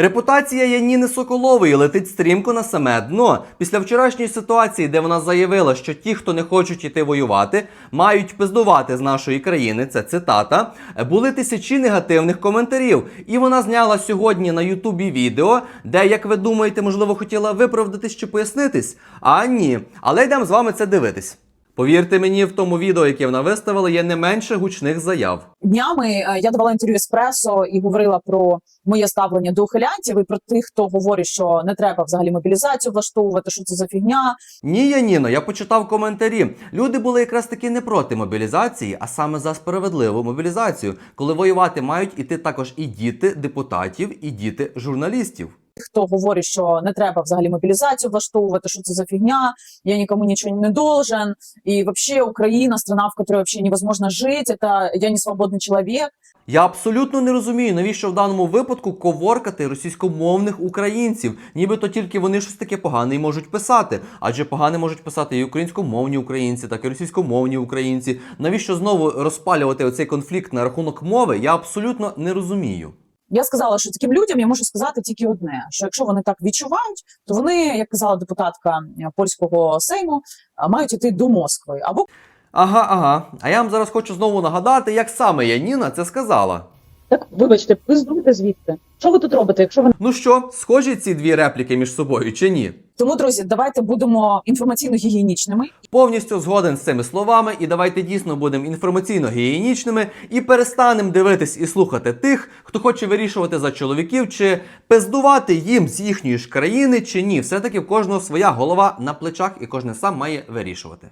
Репутація Яніни Соколової летить стрімко на саме дно. Після вчорашньої ситуації, де вона заявила, що ті, хто не хочуть іти воювати, мають пиздувати з нашої країни. Це цитата. Були тисячі негативних коментарів. І вона зняла сьогодні на Ютубі відео, де, як ви думаєте, можливо, хотіла виправдатись чи пояснитись. А ні. Але йдемо з вами це дивитись. Повірте мені, в тому відео, яке вона виставила, є не менше гучних заяв. Днями е, я давала інтерв'ю еспресо і говорила про моє ставлення до ухилянтів і про тих, хто говорить, що не треба взагалі мобілізацію влаштовувати, що це за фігня. Ні, Яніно, я почитав коментарі. Люди були якраз таки не проти мобілізації, а саме за справедливу мобілізацію, коли воювати мають іти також і діти депутатів, і діти журналістів. Хто говорить, що не треба взагалі мобілізацію влаштовувати, що це за фігня, я нікому нічого не должен. І вообще Україна страна, в которой вообще невозможно жить, это я не свободный человек. Я абсолютно не розумію, навіщо в даному випадку коворкати російськомовних українців, нібито тільки вони щось таке погане і можуть писати. Адже погане можуть писати і українськомовні українці, так і російськомовні українці. Навіщо знову розпалювати оцей конфлікт на рахунок мови? Я абсолютно не розумію. Я сказала, що таким людям я можу сказати тільки одне: що якщо вони так відчувають, то вони, як казала депутатка е, польського сейму, е, мають іти до Москви або Ага, ага. А я вам зараз хочу знову нагадати, як саме Яніна це сказала. Так, вибачте, пиздуйте звідти. Що ви тут робите, якщо ви Ну що, схожі ці дві репліки між собою чи ні? тому, друзі, давайте будемо інформаційно гігієнічними Повністю згоден з цими словами, і давайте дійсно будемо інформаційно гігієнічними і перестанемо дивитись і слухати тих, хто хоче вирішувати за чоловіків, чи пиздувати їм з їхньої ж країни, чи ні. Все таки в кожного своя голова на плечах, і кожен сам має вирішувати.